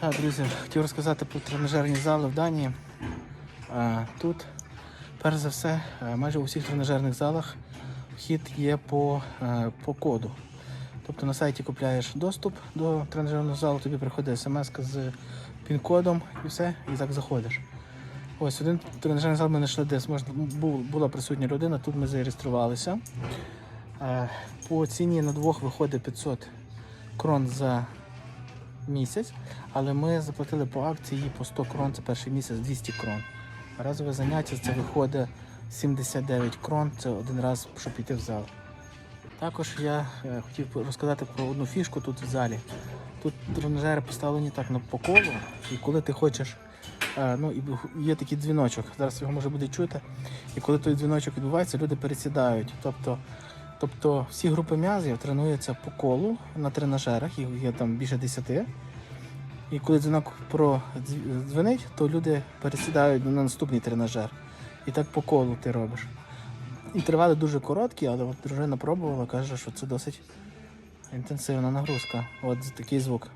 Так, друзі, хотів розказати про тренажерні зали в Данії. Е, Тут, перш за все, е, майже у всіх тренажерних залах вхід є по, е, по коду. Тобто на сайті купляєш доступ до тренажерного залу, тобі приходить смс з пін-кодом і все, і так заходиш. Ось один тренажерний зал ми знайшли десь. Можна, була присутня людина, тут ми зареєструвалися. По ціні на двох виходить 500 крон за місяць, але ми заплатили по акції по 100 крон, це перший місяць 200 крон. Разове заняття це виходить 79 крон, це один раз, щоб піти в зал. Також я е, хотів розказати про одну фішку тут в залі. Тут тренажери поставлені так на по колу, і коли ти хочеш, е, ну і є такий дзвіночок, зараз його може буде чути. І коли той дзвіночок відбувається, люди пересідають. Тобто, тобто всі групи м'язів тренуються по колу на тренажерах, їх є там більше 10. І коли дзвінок продзвенить, то люди пересідають на наступний тренажер. І так по колу ти робиш. І тривали дуже короткі, але от дружина пробувала, каже, що це досить інтенсивна нагрузка. От такий звук.